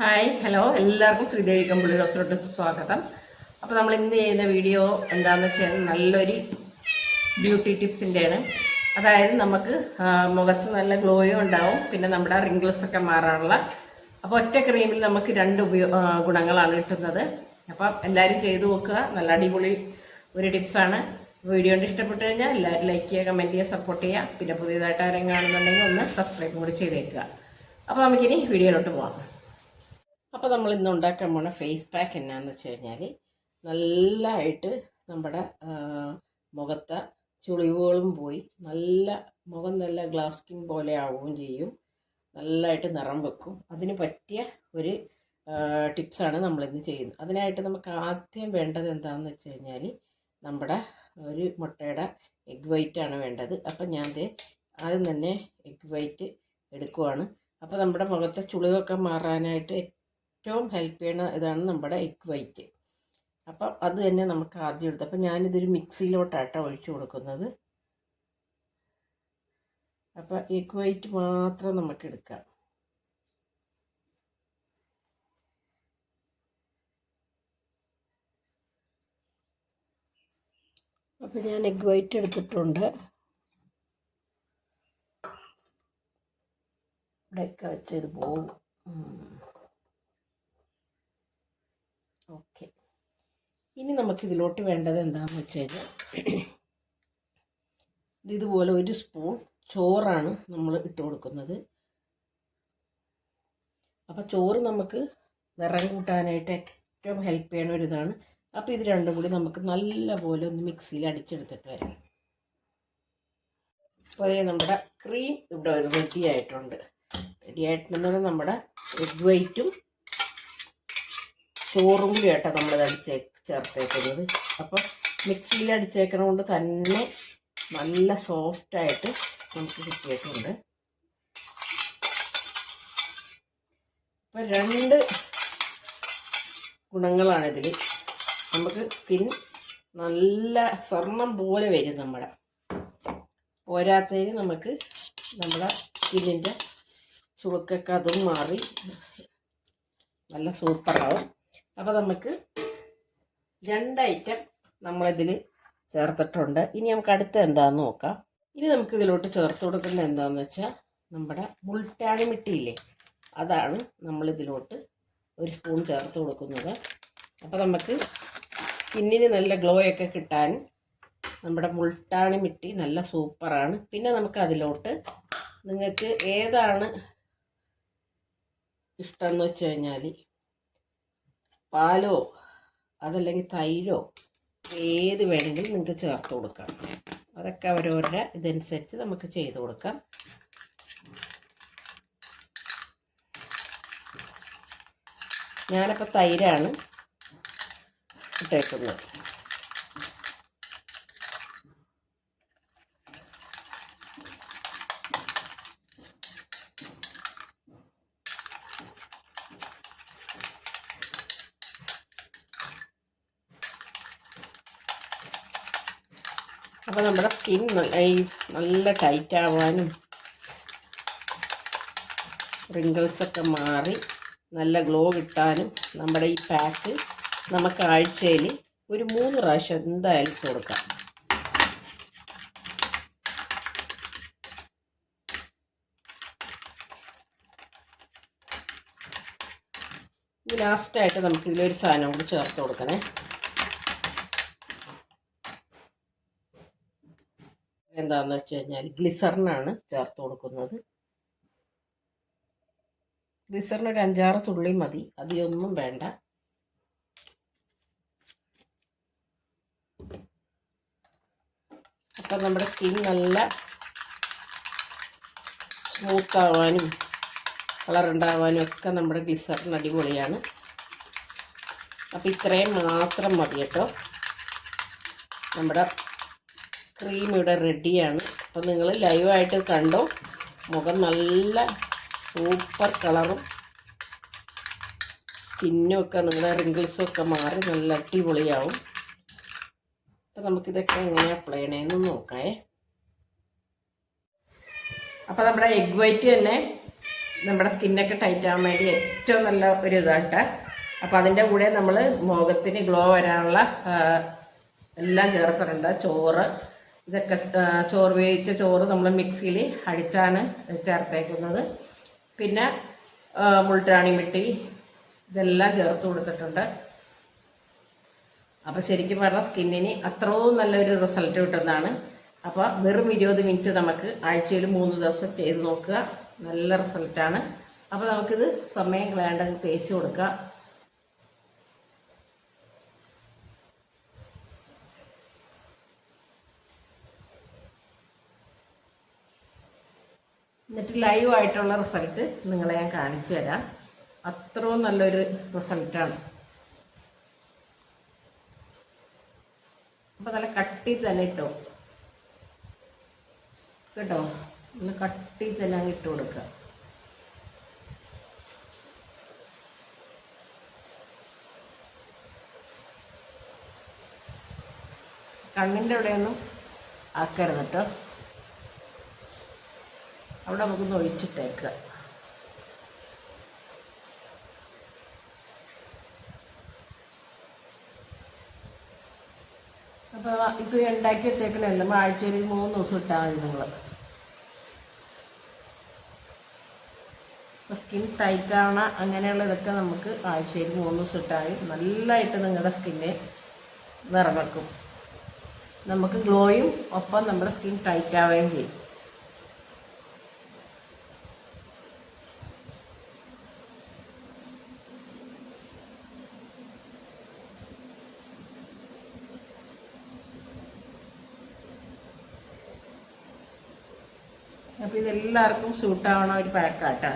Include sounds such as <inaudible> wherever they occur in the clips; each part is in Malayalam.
Hi hello. എല്ലാവർക്കും ശ്രീദേവി കമ്പിളി റോസിലോട്ട് സ്വാഗതം. അപ്പോൾ നമ്മൾ ഇന്ന് ചെയ്യുന്ന വീഡിയോ എന്താണെന്ന് വെച്ചാൽ നല്ലൊരു ബ്യൂട്ടി ടിപ്സിന്റെയാണ് അതായത് നമുക്ക് മുഖത്ത് നല്ല ഗ്ലോയും ഉണ്ടാവും പിന്നെ നമ്മുടെ റിങ്കിൾസ് ഒക്കെ മാറാനുള്ള അപ്പോൾ ഒറ്റ ക്രീമിൽ നമുക്ക് രണ്ട് ഗുണങ്ങളാണ് കിട്ടുന്നത്. അപ്പം എല്ലാവരും ചെയ്തു നോക്കുക. നല്ല അടിപൊളി ഒരു ടിപ്സാണ്. വീഡിയോ കൊണ്ട് ഇഷ്ടപ്പെട്ടു കഴിഞ്ഞാൽ എല്ലാവരും ലൈക്ക് ചെയ്യുക കമന്റ് ചെയ്യുക സപ്പോർട്ട് ചെയ്യുക. പിന്നെ പുതിയതായിട്ട് ആരെങ്കിലും കാണുന്നുണ്ടെങ്കിൽ ഒന്ന് സബ്സ്ക്രൈബ് കൂടി ചെയ്തേക്കുക. അപ്പോൾ നമുക്കിനി വീഡിയോയിലോട്ട് പോകാം അപ്പോൾ നമ്മൾ ഇന്ന് ഉണ്ടാക്കാൻ പോണ ഫേസ് പാക്ക് എന്നാന്ന് വെച്ച് കഴിഞ്ഞാൽ നല്ലതായിട്ട് നമ്മുടെ മുഖത്തെ ചുളിവുകളും പോയി. നല്ല മുഖം നല്ല ഗ്ലാസ് സ്കിൻ പോലെ ആവുകയും ചെയ്യും. നല്ലതായിട്ട് നിറം വെക്കും. അതിന് പറ്റിയ ഒരു ടിപ്സാണ് നമ്മളിന്ന് ചെയ്യുന്നത്. അതിനായിട്ട് നമുക്ക് ആദ്യം വേണ്ടത് എന്താണെന്ന് വെച്ച് കഴിഞ്ഞാൽ നമ്മുടെ ഒരു മുട്ടയുടെ എഗ് വൈറ്റ് ആണ് വേണ്ടത്. അപ്പം ഞാൻ ആദ്യം തന്നെ എഗ് വൈറ്റ് എടുക്കുവാണ്. അപ്പോൾ നമ്മുടെ മുഖത്തെ ചുളിവൊക്കെ മാറാനായിട്ട് ഏറ്റവും ഹെൽപ്പ് ചെയ്യുന്ന ഇതാണ് നമ്മുടെ എഗ് വൈറ്റ് അപ്പം അത് തന്നെ നമുക്ക് ആദ്യം എടുത്ത് അപ്പം ഞാനിതൊരു മിക്സിയിലോട്ടാട്ട ഒഴിച്ചു കൊടുക്കുന്നത്. അപ്പം എഗ് വൈറ്റ് മാത്രം നമുക്ക് എടുക്കാം. അപ്പം ഞാൻ എഗ് വൈറ്റ് എടുത്തിട്ടുണ്ട്. ഇവിടെയൊക്കെ വെച്ചത് പോകും ഓക്കെ ഇനി നമുക്ക് ഇതിലോട്ട് വേണ്ടത് എന്താണെന്ന് വെച്ച് കഴിഞ്ഞാൽ ഇത് ഇതുപോലെ ഒരു സ്പൂൺ ചോറാണ് നമ്മൾ ഇട്ട് കൊടുക്കുന്നത്. അപ്പോൾ ചോറ് നമുക്ക് നിറം കൂട്ടാനായിട്ട് ഏറ്റവും ഹെൽപ്പ് ചെയ്യണ ഒരു ഇതാണ്. അപ്പോൾ ഇത് രണ്ടും കൂടി നമുക്ക് നല്ല പോലെ ഒന്ന് മിക്സിയിൽ അടിച്ചെടുത്തിട്ട് വരാം അതേ നമ്മുടെ ക്രീം ഇവിടെ റെഡി ആയിട്ടുണ്ട്. റെഡി ആയിട്ടുണ്ടെന്ന് നമ്മുടെ എഗ് വൈറ്റും ചോറും കൂടി ആയിട്ടാണ് നമ്മളിത് അടിച്ചേ ചേർത്തേക്കുന്നത്. അപ്പം മിക്സിയിൽ അടിച്ചേക്കണ കൊണ്ട് തന്നെ നല്ല സോഫ്റ്റായിട്ട് നമുക്ക് കിട്ടിയിട്ടുണ്ട്. അപ്പം രണ്ട് ഗുണങ്ങളാണിതിൽ നമുക്ക് സ്കിൻ നല്ല സ്വർണം പോലെ വരും നമ്മുടെ. പോരാത്തതിന് നമുക്ക് നമ്മുടെ സ്കിന്നിന്റെ ചുളുക്കൊക്കെ അതും മാറി. നല്ല സൂപ്പറാവും അപ്പോൾ നമുക്ക് രണ്ട് ഐറ്റം നമ്മളിതിൽ ചേർത്തിട്ടുണ്ട്. ഇനി നമുക്ക് അടുത്ത എന്താണെന്ന് നോക്കാം. ഇനി നമുക്ക് ഇതിലോട്ട് ചേർത്ത് കൊടുക്കുന്നത് എന്താണെന്ന് വെച്ചാൽ നമ്മുടെ മുൾട്ടാണി മിട്ടിയില്ലേ അതാണ് നമ്മളിതിലോട്ട് ഒരു സ്പൂൺ ചേർത്ത് കൊടുക്കുന്നത്. അപ്പോൾ നമുക്ക് സ്കിന്നിന് നല്ല ഗ്ലോ ഒക്കെ കിട്ടാൻ നമ്മുടെ മുൾട്ടാണി മിട്ടി നല്ല സൂപ്പറാണ്. പിന്നെ നമുക്ക് അതിലോട്ട് നിങ്ങൾക്ക് ഏതാണ് ഇഷ്ടം എന്ന് വെച്ച് കഴിഞ്ഞാൽ പാലോ അതല്ലെങ്കിൽ തൈരോ ഏത് വേണമെങ്കിലും നിങ്ങൾക്ക് ചേർത്ത് കൊടുക്കാം. അതൊക്കെ അവരവരുടെ ഇതനുസരിച്ച് നമുക്ക് ചെയ്ത് കൊടുക്കാം. ഞാനപ്പോൾ തൈരാണ് ഇട്ടേക്കുന്നത്. അപ്പോൾ നമ്മുടെ സ്കിൻ നല്ല ടൈറ്റ് ആവാനും റിങ്കിൾസൊക്കെ മാറി നല്ല ഗ്ലോ കിട്ടാനും നമ്മുടെ ഈ പാക്ക് നമുക്ക് ആഴ്ചയിൽ ഒരു മൂന്ന് പ്രാവശ്യം എന്തായാലും കൊടുക്കാം. ലാസ്റ്റായിട്ട് നമുക്ക് ഇതിലൊരു സാധനം കൂടി ചേർത്ത് കൊടുക്കണേ. എന്താണെന്ന് വെച്ച് കഴിഞ്ഞാൽ ഗ്ലിസറിനാണ് ചേർത്ത് കൊടുക്കുന്നത്. ഗ്ലിസറിന് ഒരു അഞ്ചാറ് തുള്ളി മതി. അതിയൊന്നും വേണ്ട. അപ്പം നമ്മുടെ സ്കിൻ നല്ല സ്മൂത്ത് ആവാനും കളർ ഉണ്ടാവാനും ഒക്കെ നമ്മുടെ ഗ്ലിസറിന് അടിപൊളിയാണ്. അപ്പം ഇത്രയും മാത്രം മതി കേട്ടോ. നമ്മുടെ ക്രീം ഇവിടെ റെഡിയാണ് അപ്പം നിങ്ങൾ ലൈവായിട്ട് കണ്ടോ? മുഖം നല്ല സൂപ്പർ കളറും സ്കിന്നും ഒക്കെ നിങ്ങളുടെ റിങ്കിൾസും ഒക്കെ മാറി നല്ല അടിപൊളിയാവും. അപ്പം നമുക്കിതൊക്കെ എങ്ങനെ അപ്ലൈ ചെയ്യണമെന്ന് നോക്കാമേ അപ്പം നമ്മുടെ എഗ് വൈറ്റ് തന്നെ നമ്മുടെ സ്കിന്നൊക്കെ ടൈറ്റ് ആവാൻ വേണ്ടി ഏറ്റവും നല്ല ഒരു ഇതാട്ടെ. അപ്പം അതിന്റെ കൂടെ നമ്മൾ മുഖത്തിന് ഗ്ലോ വരാനുള്ള എല്ലാം ചേർത്തിട്ടുണ്ട്. ചോറ് ഇതൊക്കെ ചോറ് വേവിച്ച ചോറ് നമ്മൾ മിക്സിയിൽ അടിച്ചാണ് ചേർത്തേക്കുന്നത്. പിന്നെ മുൾട്ടാണി മിട്ടി ഇതെല്ലാം ചേർത്ത് കൊടുത്തിട്ടുണ്ട്. അപ്പോൾ ശരിക്കും പറഞ്ഞാൽ സ്കിന്നിന് അത്രയും നല്ലൊരു റിസൾട്ട് കിട്ടുന്നതാണ്. അപ്പോൾ വെറും ഇരുപത് മിനിറ്റ് നമുക്ക് ആഴ്ചയിൽ മൂന്ന് ദിവസം ചെയ്ത് നോക്കുക. നല്ല റിസൾട്ടാണ്. അപ്പോൾ നമുക്കിത് സമയം വേണ്ടെങ്കിൽ തേച്ച് കൊടുക്കാം. എന്നിട്ട് ലൈവ് ആയിട്ടുള്ള റിസൾട്ട് നിങ്ങളെ ഞാൻ കാണിച്ചു തരാം. അത്രയും നല്ലൊരു റിസൾട്ടാണ് അപ്പം നല്ല കട്ടി തന്നെ ഇട്ടോ. കേട്ടോ? ഒന്ന് കട്ടി തന്നെ അങ്ങ് ഇട്ട് കൊടുക്കുക. കണ്ണിന്റെ അവിടെയൊന്നും ആക്കരുത് കേട്ടോ. അവിടെ നമുക്കൊന്ന് ഒഴിച്ചിട്ടേക്കുക അപ്പോൾ ഇപ്പോൾ ഉണ്ടാക്കി വെച്ചേക്കണേ നമ്മൾ ആഴ്ചയിൽ മൂന്ന് ദിവസം ഇട്ടാൽ മതി നിങ്ങൾ സ്കിൻ ടൈറ്റ് ആവണ അങ്ങനെയുള്ള ഇതൊക്കെ നമുക്ക് ആഴ്ചയിൽ മൂന്ന് ദിവസം ഇട്ടാൽ നല്ലതായിട്ട് നിങ്ങളുടെ സ്കിന്നെ നിറവെക്കും നമുക്ക് ഗ്ലോയും ഒപ്പം നമ്മുടെ സ്കിൻ ടൈറ്റ് ആവുകയും ചെയ്യും. അപ്പോൾ ഇതെല്ലാവർക്കും സൂട്ടാവണ ഒരു പാക്കാട്ടോ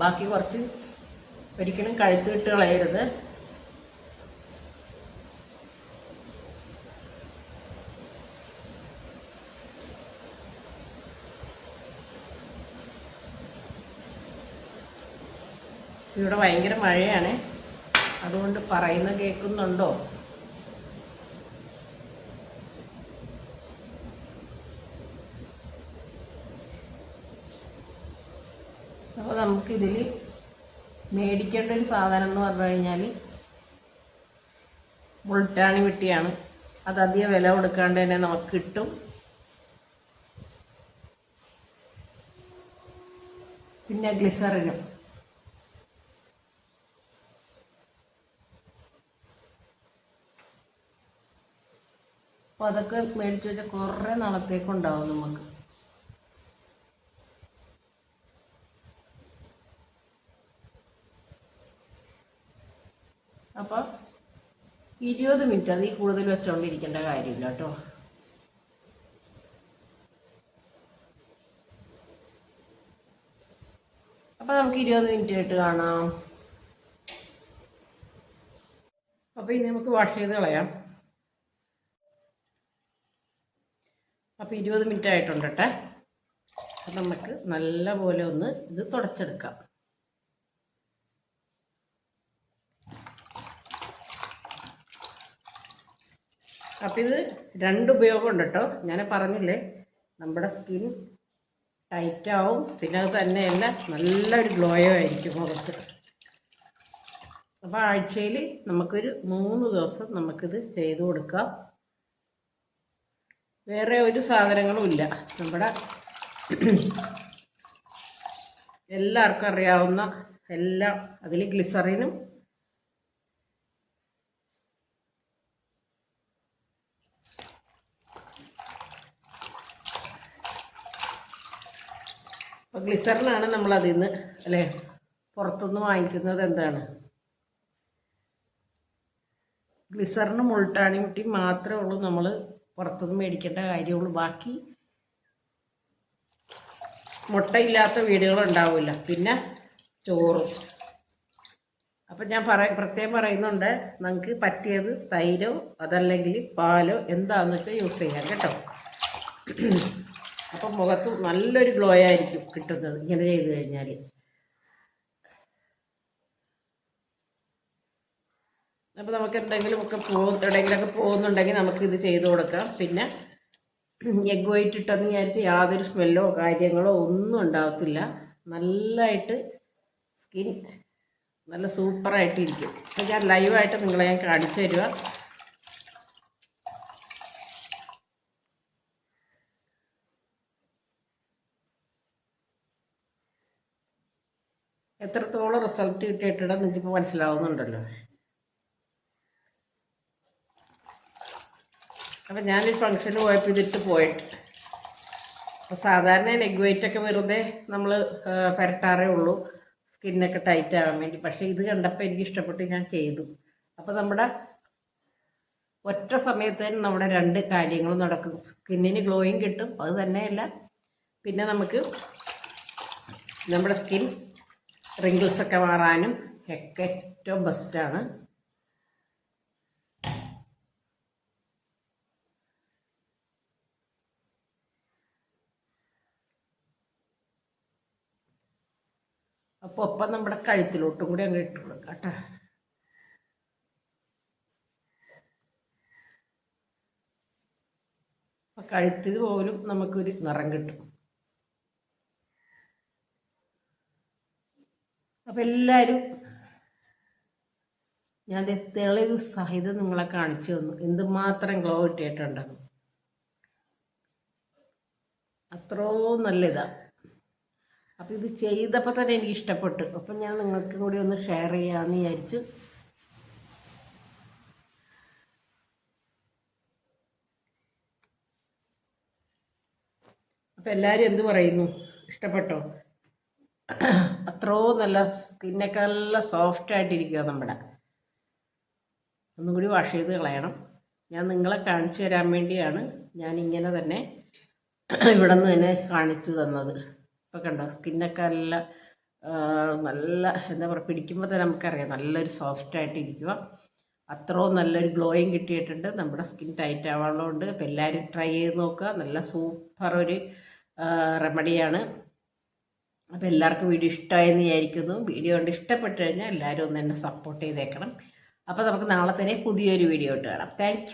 ബാക്കി കുറച്ച് ഒരിക്കലും കഴുത്ത് വിട്ട് കളയരുത്. ഇവിടെ ഭയങ്കര മഴയാണ്. അതുകൊണ്ട് പറയുന്ന കേൾക്കുന്നുണ്ടോ? നമുക്കിതിൽ മേടിക്കേണ്ട ഒരു സാധനം എന്ന് പറഞ്ഞു കഴിഞ്ഞാൽ മുൾട്ടാണി വെട്ടിയാണ്. അത് അധികം വില കൊടുക്കാണ്ട് തന്നെ നമുക്ക് കിട്ടും. പിന്നെ ഗ്ലിസറിനും. അപ്പോൾ അതൊക്കെ മേടിച്ച് വെച്ചാൽ കുറേ നാളത്തേക്കുണ്ടാവും നമുക്ക്. അപ്പോൾ ഇരുപത് മിനിറ്റ് അതിൽ കൂടുതൽ വെച്ചോണ്ടിരിക്കേണ്ട കാര്യമില്ല കേട്ടോ. അപ്പോൾ നമുക്ക് ഇരുപത് മിനിറ്റ് ആയിട്ട് കാണാം. അപ്പോൾ ഇനി നമുക്ക് വാഷ് ചെയ്ത് കളയാം. അപ്പോൾ ഇരുപത് മിനിറ്റ് ആയിട്ടുണ്ട് കേട്ടെ അപ്പം നമുക്ക് നല്ല പോലെ ഒന്ന് ഇത് തുടച്ചെടുക്കാം. അപ്പം ഇത് രണ്ട് ഉപയോഗം ഉണ്ട് കേട്ടോ. ഞാൻ പറഞ്ഞില്ലേ നമ്മുടെ സ്കിൻ ടൈറ്റാവും പിന്നെ അത് തന്നെയല്ല നല്ലൊരു ഗ്ലോയോ ആയിരിക്കും മുഖത്ത്. അപ്പോൾ ആഴ്ചയിൽ നമുക്കൊരു മൂന്ന് ദിവസം നമുക്കിത് ചെയ്തു കൊടുക്കാം. വേറെ ഒരു സാധനങ്ങളും ഇല്ല. നമ്മുടെ എല്ലാവർക്കും അറിയാവുന്ന എല്ലാം അതിൽ ഗ്ലിസറിനും അപ്പോൾ ഗ്ലിസറിനാണ് നമ്മൾ അതിൽ നിന്ന് അല്ലേ? പുറത്തുനിന്ന് വാങ്ങിക്കുന്നത് എന്താണ്? ഗ്ലിസറിന് മുൾട്ടാണി മുട്ടി മാത്രമേ ഉള്ളൂ നമ്മൾ പുറത്തുനിന്ന് മേടിക്കേണ്ട കാര്യമുള്ളൂ. ബാക്കി മുട്ടയില്ലാത്ത വീടുകളുണ്ടാവില്ല പിന്നെ ചോറും. അപ്പം ഞാൻ പറ പ്രത്യേകം പറയുന്നുണ്ട് നമുക്ക് പറ്റിയത് തൈരോ അതല്ലെങ്കിൽ പാലോ എന്താണെന്ന് വെച്ചാൽ യൂസ് ചെയ്യാം. കേട്ടോ. അപ്പം മുഖത്ത് നല്ലൊരു ഗ്ലോ ആയിരിക്കും കിട്ടുന്നത് ഇങ്ങനെ ചെയ്ത് കഴിഞ്ഞാൽ അപ്പോൾ നമുക്ക് എന്തെങ്കിലും ഒക്കെ പോ എവിടെയെങ്കിലുമൊക്കെ പോകുന്നുണ്ടെങ്കിൽ നമുക്ക് ഇത് ചെയ്ത് കൊടുക്കാം. പിന്നെ എഗ് വൈറ്റ് ഇട്ടെന്ന് വിചാരിച്ച് യാതൊരു സ്മെല്ലോ കാര്യങ്ങളോ ഒന്നും ഉണ്ടാകത്തില്ല നല്ലതായിട്ട് സ്കിൻ നല്ല സൂപ്പറായിട്ട് ഇരിക്കും അപ്പോൾ ഞാൻ ലൈവായിട്ട് നിങ്ങളെ ഞാൻ കാണിച്ചു തരുക എത്രത്തോളം റിസൾട്ട് കിട്ടിയിട്ടുണ്ട് നിങ്ങൾക്കിപ്പോൾ മനസ്സിലാവുന്നുണ്ടല്ലോ. അപ്പം ഞാനൊരു ഫംഗ്ഷന് പോയപ്പോൾ ഇതിട്ട് പോയിട്ട് അപ്പോൾ സാധാരണ ലെഗ് വെയിറ്റ് ഒക്കെ വെറുതെ നമ്മൾ പുരട്ടാറേ ഉള്ളൂ. സ്കിന്നൊക്കെ ടൈറ്റ് ആവാൻ വേണ്ടി. പക്ഷേ ഇത് കണ്ടപ്പോൾ എനിക്ക് ഇഷ്ടപ്പെട്ട് ഞാൻ ചെയ്തു. അപ്പോൾ നമ്മുടെ ഒറ്റ സമയത്ത് തന്നെ നമ്മുടെ രണ്ട് കാര്യങ്ങളും നടക്കും. സ്കിന്നിന് ഗ്ലോയിങ് കിട്ടും അത് തന്നെയല്ല. പിന്നെ നമുക്ക് നമ്മുടെ സ്കിൻ റിങ്കിൾസ് ഒക്കെ മാറാനും ഒക്കെ ഏറ്റവും ബെസ്റ്റാണ് അപ്പോൾ ഒപ്പം നമ്മുടെ കഴുത്തിലോട്ടും കൂടി അങ്ങ് ഇട്ട് കൊടുക്കാം കേട്ടോ. അപ്പം കഴുത്തിൽ പോലും നമുക്കൊരു നിറം കിട്ടും. അപ്പം എല്ലാവരും ഞാൻ തെളിവ് സഹിതം നിങ്ങളെ കാണിച്ചു തന്നു. എന്തുമാത്രം ഗ്ലോ കിട്ടിയിട്ടുണ്ടെന്ന് അത്രോ നല്ല ഇതാണ് അപ്പം ഇത് ചെയ്തപ്പോൾ തന്നെ എനിക്ക് ഇഷ്ടപ്പെട്ടു. അപ്പം ഞാൻ നിങ്ങൾക്ക് കൂടി ഒന്ന് ഷെയർ ചെയ്യാമെന്ന് വിചാരിച്ചു. അപ്പം എല്ലാവരും എന്ത് പറയുന്നു? ഇഷ്ടപ്പെട്ടോ? അത്രയോ നല്ല സ്കിന്നൊക്കെ നല്ല സോഫ്റ്റ് ആയിട്ടിരിക്കുക നമ്മുടെ. ഒന്നും കൂടി വാഷ് ചെയ്ത് കളയണം. ഞാൻ നിങ്ങളെ കാണിച്ചു തരാൻ വേണ്ടിയാണ് ഞാൻ ഇങ്ങനെ തന്നെ <clears throat> ഇവിടെ നിന്ന് തന്നെ കാണിച്ചു തന്നത്. ഇപ്പോൾ കണ്ടോ സ്കിന്നൊക്കെ നല്ല നല്ല എന്താ പറയുക പിടിക്കുമ്പോൾ തന്നെ നമുക്കറിയാം നല്ലൊരു സോഫ്റ്റ് ആയിട്ട് ഇരിക്കുക അത്രയും നല്ലൊരു ഗ്ലോയും കിട്ടിയിട്ടുണ്ട്. നമ്മുടെ സ്കിൻ ടൈറ്റ് ആവാനുള്ളതുകൊണ്ട് അപ്പോൾ എല്ലാവരും ട്രൈ ചെയ്ത് നോക്കുക. നല്ല സൂപ്പർ ഒരു റെമഡിയാണ് അപ്പോൾ എല്ലാവർക്കും വീഡിയോ ഇഷ്ടമായെന്ന് വിചാരിക്കുന്നു. വീഡിയോ കൊണ്ട് ഇഷ്ടപ്പെട്ടു കഴിഞ്ഞാൽ എല്ലാവരും ഒന്ന് എന്നെ സപ്പോർട്ട് ചെയ്തേക്കണം. അപ്പോൾ നമുക്ക് നാളെ തന്നെ പുതിയൊരു വീഡിയോ ഇട്ട് കാണാം. താങ്ക്